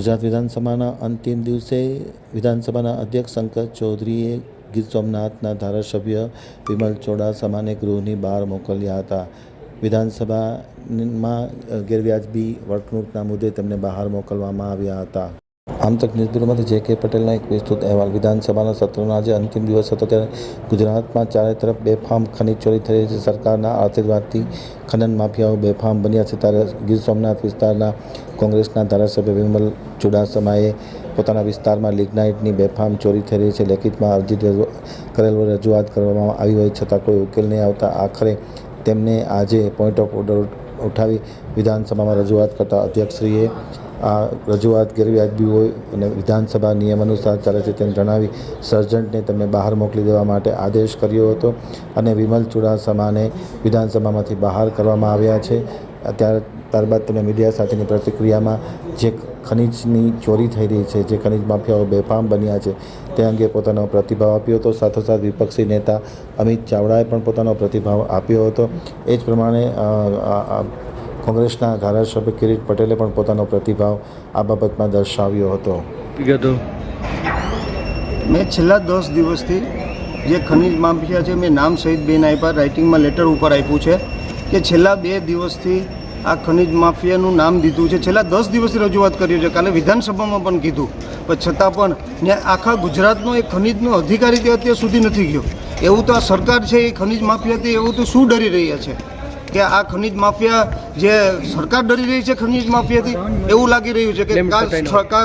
ગુજરાત વિધાનસભાના અંતિમ દિવસે વિધાનસભાના અધ્યક્ષ શંકર ચૌધરીએ ગીર સોમનાથના ધારાસભ્ય વિમલ ચોડાસમાને ગૃહની બહાર મોકલ્યા હતા. વિધાનસભામાં ગેરવ્યાજબી વર્તણૂકના મુદ્દે તેમને બહાર મોકલવામાં આવ્યા હતા. આમ તક ન્યૂઝ જે કે પટેલના એક વિસ્તૃત અહેવાલ. વિધાનસભાના સત્રનો આજે અંતિમ દિવસ હતો ત્યારે ગુજરાતમાં ચારે તરફ બેફામ ખનીજ ચોરી થઈ છે. સરકારના આશીર્વાદથી ખનન માફિયાઓ બેફામ બન્યા છે. ત્યારે ગીર સોમનાથ વિસ્તારના કોંગ્રેસના ધારાસભ્ય વિમલ ચુડાસમાએ પોતાના વિસ્તારમાં લિગ્નાઇટની બેફામ ચોરી થઈ રહી છે. લેખિતમાં અરજી રજૂ- કરેલ રજૂઆત કરવામાં આવી હોય છતાં કોઈ ઉકેલ નહીં આવતા આખરે તેમને આજે પોઈન્ટ ઓફ ઓર્ડર ઉઠાવી વિધાનસભામાં રજૂઆત કરતા અધ્યક્ષશ્રીએ આ રજૂઆત ગેરવ્યાજબી હોય અને વિધાનસભા નિયમ અનુસાર ચાલે છે તેમ જણાવી સર્જન્ટને તેમને બહાર મોકલી દેવા માટે આદેશ કર્યો હતો અને વિમલ ચુડાસમાને વિધાનસભામાંથી બહાર કરવામાં આવ્યા છે. ત્યાર, ત્યારબાદ તેમણે મીડિયા સાથેની પ્રતિક્રિયામાં જે ખનીજની ચોરી થઈ રહી છે, જે ખનીજ માફિયાઓ બેફામ બન્યા છે, તે અંગે પોતાનો પ્રતિભાવ આપ્યો હતો. સાથોસાથ વિપક્ષી નેતા અમિત ચાવડાએ પણ પોતાનો પ્રતિભાવ આપ્યો હતો. એ જ પ્રમાણે કોંગ્રેસના ધારાસભ્ય કિરીટ પટેલે પણ પોતાનો પ્રતિભાવ આ બાબતમાં દર્શાવ્યો હતો. વિગતો. મેં છેલ્લા દસ દિવસથી જે ખનિજ માફિયા છે મેં નામ સહિત બેન આપ્યા રાઇટિંગમાં લેટર ઉપર આપ્યું છે કે છેલ્લા બે દિવસથી આ ખનિજ માફિયાનું નામ દીધું છે. છેલ્લા દસ દિવસથી રજૂઆત કરી છે. કાલે વિધાનસભામાં પણ કીધું. પણ છતાં પણ ને આખા ગુજરાતનો એ ખનિજનો અધિકારી તે અત્યાર સુધી નથી ગયો. એવું તો આ સરકાર છે એ ખનિજ માફિયાથી એવું તો શું ડરી રહ્યા છે? કે આ ખનિજ માફિયા જે સરકાર ડરી રહી છે ખનિજ માફિયાથી એવું લાગી રહ્યું છે કે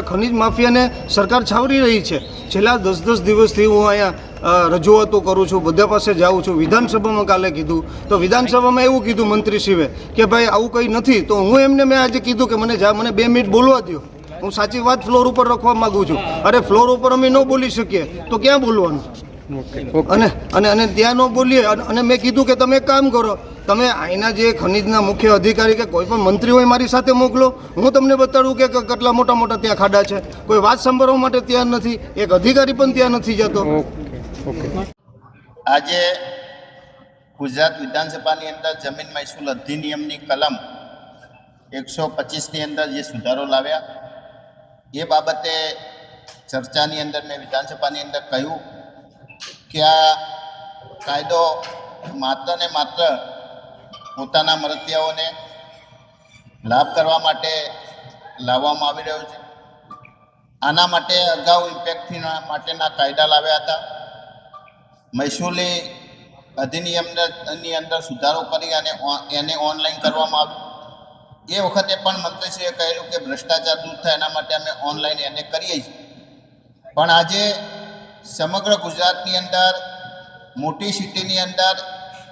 ખનિજ માફિયાને સરકાર છાવરી રહી છે. છેલ્લા દસ દસ દિવસથી હું અહીંયા રજૂઆતો કરું છું બધા પાસે જાઉં છું. વિધાનસભામાં કાલે કીધું. તો વિધાનસભામાં એવું કીધું મંત્રીશ્રીએ કે ભાઈ આવું કંઈ નથી. તો હું એમને મેં આજે કીધું કે મને જા મને બે મિનિટ બોલવા દો હું સાચી વાત ફ્લોર ઉપર રાખવા માગું છું. અરે ફ્લોર ઉપર અમે ન બોલી શકીએ. તો ક્યાં બોલવાનું? અને અને અને ત્યાં ન બોલીએ. અને મેં કીધું કે તમે કામ કરો. તમે અહીંના જે ખનિજના મુખ્ય અધિકારી કે કોઈ પણ મંત્રી હોય મારી સાથે મોકલો. હું તમને બતાડું કે કેટલા મોટા મોટા ત્યાં ખાડા છે. કોઈ વાત સાંભળવા માટે ત્યાં નથી. એક અધિકારી પણ ત્યાં નથી જતો. આજે ગુજરાત વિધાનસભાની અંદર જમીન મહેસૂલ અધિનિયમની કલમ એકસો પચીસની અંદર જે સુધારો લાવ્યા, એ બાબતે ચર્ચાની અંદર મેં વિધાનસભાની અંદર કહ્યું. કે આ કાયદો માત્ર ને માત્ર પોતાના મરતિયાઓને લાભ કરવા માટે લાવવામાં આવી રહ્યો છે. આના માટે અગાઉ ઇમ્પેક્ટ ફી માટેના કાયદા લાવ્યા હતા. મહેસૂલી અધિનિયમની અંદર સુધારો કરી અને એને ઓનલાઈન કરવામાં આવ્યું. એ વખતે પણ મંત્રીશ્રીએ કહેલું કે ભ્રષ્ટાચાર દૂર થાય એના માટે અમે ઓનલાઈન એને કરીએ છીએ. પણ આજે સમગ્ર ગુજરાતની અંદર, મોટી સિટીની અંદર,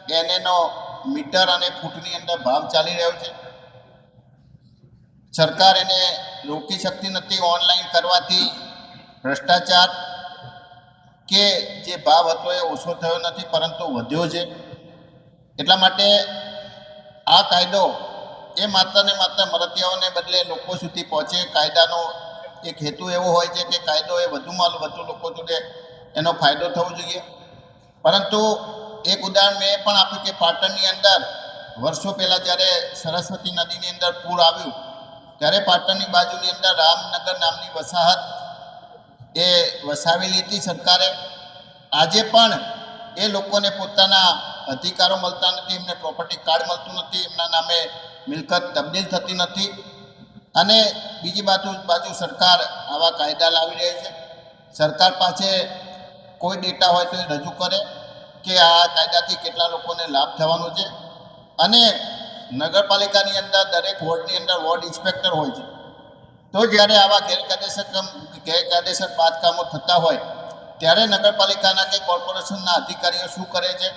એનેનો મીટર અને ફૂટની અંદર ભાવ ચાલી રહ્યો છે. સરકાર એને રોકી શકતી નથી ઓનલાઈન કરવાથી ભ્રષ્ટાચાર કે જે ભાવ હતો એ ઓછો થયો નથી, પરંતુ વધ્યો છે. એટલા માટે આ કાયદો એ માત્ર ને માત્ર મરતિયાઓને બદલે લોકો સુધી પહોંચે. કાયદાનો એક હેતુ એવો હોય છે કે કાયદો એ વધુમાં વધુ લોકો જોડે એનો ફાયદો થવો જોઈએ. પરંતુ એક ઉદાહરણ મેં પણ આપ્યું કે પાટણની અંદર વર્ષો પહેલાં જ્યારે સરસ્વતી નદીની અંદર પૂર આવ્યું, ત્યારે પાટણની બાજુની અંદર રામનગર નામની વસાહત એ વસાવેલી હતી સરકારે. આજે પણ એ લોકોને પોતાના અધિકારો મળતા નથી, એમને પ્રોપર્ટી કાર્ડ મળતું નથી, એમના નામે મિલકત તબદીલ થતી નથી. અને બીજી બાજુ બાજુ સરકાર આવા કાયદા લાવી રહી છે. સરકાર પાસે કોઈ ડેટા હોય તો એ રજૂ કરે કે આ કાયદાથી કેટલા લોકોને લાભ થવાનો છે. અને નગરપાલિકાની અંદર દરેક વોર્ડની અંદર વોર્ડ ઇન્સ્પેક્ટર હોય છે. તો જ્યારે આવા ગેરકાયદેસર ગેરકાયદેસર બાંધકામો થતા હોય, ત્યારે નગરપાલિકાના કે કોર્પોરેશનના અધિકારીઓ શું કરે છે?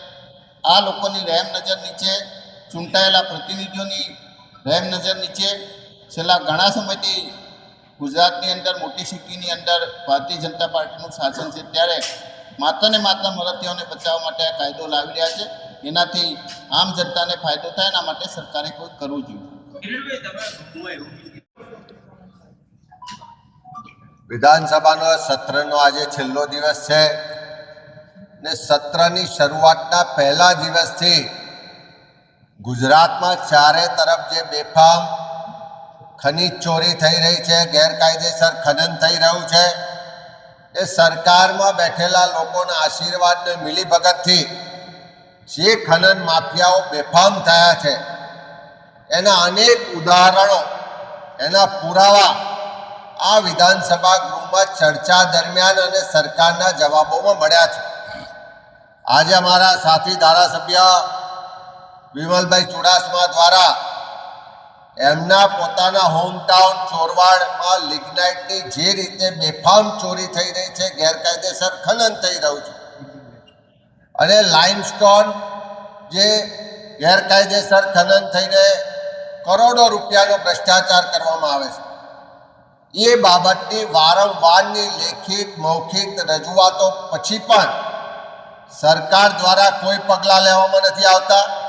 આ લોકોની રહેમ નજર નીચે ચૂંટાયેલા પ્રતિનિધિઓની રહેમ નજર નીચે છેલ્લા ઘણા સમયથી ગુજરાતની અંદર મોટી સિટીની અંદર ભારતીય જનતા પાર્ટીનું શાસન છે. ત્યારે માત્ર ને માત્ર મરતીઓને બચાવવા માટે આ કાયદો લાવી રહ્યા છે. એનાથી આમ જનતાને ફાયદો થાય એના માટે સરકારે કોઈ કરવું જોઈએ. વિધાનસભાનો સત્રનો આજે છેલ્લો દિવસ છે ને સત્રની શરૂઆતના પહેલા દિવસથી ગુજરાતમાં ચારે તરફ જે બેફામ ખનીજ ચોરી થઈ રહી છે, ગેરકાયદેસર ખનન થઈ રહ્યું છે. એ સરકારમાં બેઠેલા લોકોના આશીર્વાદને મિલીભગતથી જે ખનન માફિયાઓ બેફામ થયા છે, એના અનેક ઉદાહરણો, એના પુરાવા આ વિધાનસભા ગૃહમાં ચર્ચા દરમિયાન અને સરકારના જવાબોમાં મળ્યા છે. આજે અમારા સાથી ધારાસભ્ય વિમલભાઈ ચુડાસમા દ્વારા એમના પોતાના હોમટાઉન ચોરવાડમાં લિગ્નાઇટની જે રીતે બેફામ ચોરી થઈ રહી છે, ગેરકાયદેસર ખનન થઈ રહ્યું છે. અને લાઇમસ્ટોન જે ગેરકાયદેસર ખનન થઈને કરોડો રૂપિયાનો ભ્રષ્ટાચાર કરવામાં આવે છે. એ બાબતની વારંવારની લેખિત, મૌખિક રજૂઆતો પછી પણ સરકાર દ્વારા કોઈ પગલાં લેવામાં નથી આવતા.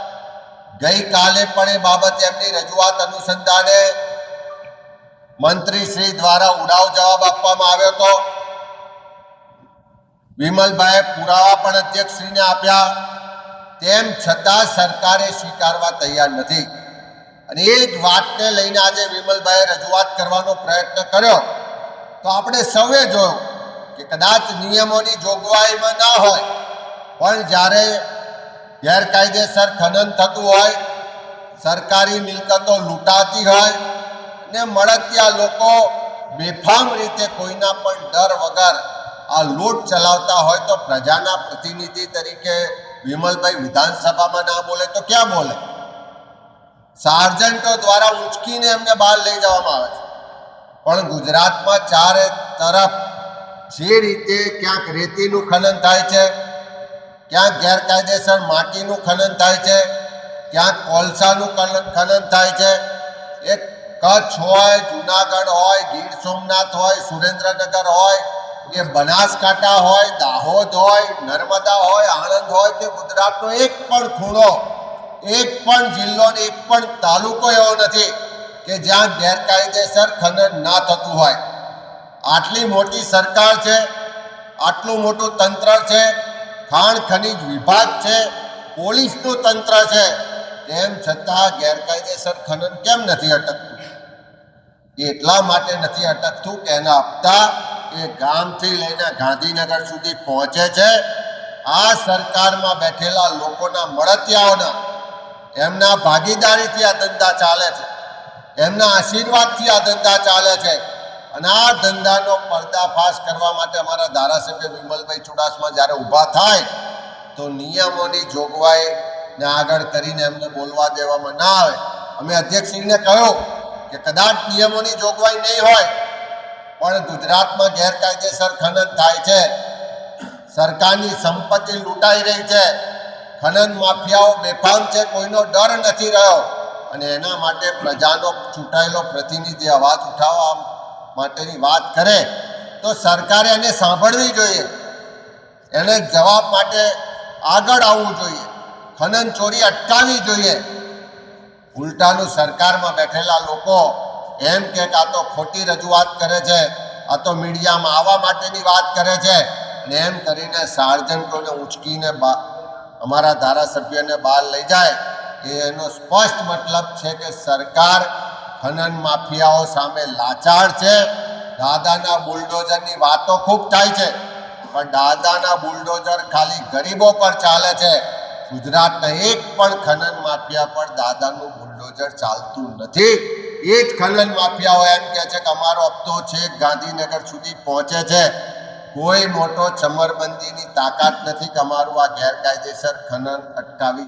ગઈકાલે પણ એ બાબતે એમની રજૂઆત અનુસંધાને મંત્રી શ્રી દ્વારા ઉડાવ જવાબ આપવામાં આવ્યો હતો. વિમલભાઈએ પુરાવા પણ અધ્યક્ષશ્રીને આપ્યા. તેમ છતાં સરકારે સ્વીકારવા તૈયાર નથી. અને એ જ વાતને લઈને આજે વિમલભાઈએ રજૂઆત કરવાનો પ્રયત્ન કર્યો. તો આપણે સૌએ જોયું કે કદાચ નિયમોની જોગવાઈમાં ના હોય, પણ જ્યારે ગેરકાયદેસર ખનન થતું હોય, સરકારી મિલકતો લૂંટાતી હોય ને મળતિયા લોકો બેફામ રીતે કોઈના પણ ડર વગર આ લૂંટ ચલાવતા હોય તો પ્રજાના પ્રતિનિધિ તરીકે વિમલભાઈ વિધાનસભામાં ના બોલે તો ક્યાં બોલે? સાર્જન્ટો દ્વારા ઉંચકીને એમને બહાર લઈ જવામાં આવે છે. પણ ગુજરાતમાં ચારે તરફ જે રીતે ક્યાંક રેતીનું ખનન થાય છે ક્યાંક ગેરકાયદેસર માટીનું ખનન થાય છે? ક્યાંક કોલસાનું ખનન ખનન થાય છે? એ કચ્છ હોય, જુનાગઢ હોય, ગીર સોમનાથ હોય, સુરેન્દ્રનગર હોય કે બનાસકાંઠા હોય, દાહોદ હોય, નર્મદા હોય, આણંદ હોય કે ગુજરાતનો એક પણ ખૂણો, એક પણ જિલ્લો ને એક પણ તાલુકો એવો નથી કે જ્યાં ગેરકાયદેસર ખનન ના થતું હોય. આટલી મોટી સરકાર છે, આટલું મોટું તંત્ર છે ખાણ ખનીજ વિભાગ છે, પોલીસનું તંત્ર છે. તેમ છતાં ગેરકાયદેસર ખનન કેમ નથી અટકતું? એટલા માટે નથી અટકતું કે એના હપ્તા એ ગામથી લઈને ગાંધીનગર સુધી પહોંચે છે. આ સરકારમાં બેઠેલા લોકોના મળતિયાઓના, એમના ભાગીદારીથી આ ધંધા ચાલે છે. એમના આશીર્વાદથી આ ધંધા ચાલે છે. અને આ ધંધાનો પર્દાફાશ કરવા માટે અમારા ધારાસભ્ય વિમલભાઈ ચુડાસમા જ્યારે ઊભા થાય, તો નિયમોની જોગવાઈ ને આગળ કરીને એમને બોલવા દેવામાં ના આવે. અમે અધ્યક્ષશ્રીને કહ્યું કે કદાચ નિયમોની જોગવાઈ નહીં હોય, પણ ગુજરાતમાં ગેરકાયદેસર ખનન થાય છે. સરકારની સંપત્તિ લૂંટાઈ રહી છે. ખનન માફિયાઓ બેફામ છે, કોઈનો ડર નથી રહ્યો. અને એના માટે પ્રજાનો ચૂંટાયેલો પ્રતિનિધિ અવાજ ઉઠાવવા માટેની વાત કરે, તો સરકારે એને સાંભળવી જોઈએ. એને જવાબ માટે આગળ આવવું જોઈએ. ખનન ચોરી અટકાવવી જોઈએ. ઉલટાનું સરકારમાં બેઠેલા લોકો એમ કે આ તો ખોટી રજૂઆત કરે છે, આ તો મીડિયામાં આવવા માટેની વાત કરે છે. અને એમ કરીને સાર્જન્ટોને ઉંચકીને અમારા ધારાસભ્યને બહાર લઈ જાય એનો સ્પષ્ટ મતલબ છે કે સરકાર ખનન માફિયાઓ સામે લાચાર છે. દાદાના બુલડોઝરની વાતો ખૂબ થાય છે, પણ દાદાના બુલડોઝર ખાલી ગરીબો પર ચાલે છે. ગુજરાતના એક પણ ખનન માફિયા પર દાદાનું બુલડોઝર ચાલતું નથી. એ જ ખનન માફિયાઓ એમ કહે છે કે અમારો હપ્તો છે, ગાંધીનગર સુધી પહોંચે છે. કોઈ મોટો ચમરબંધીની તાકાત નથી કે અમારું આ ગેરકાયદેસર ખનન અટકાવી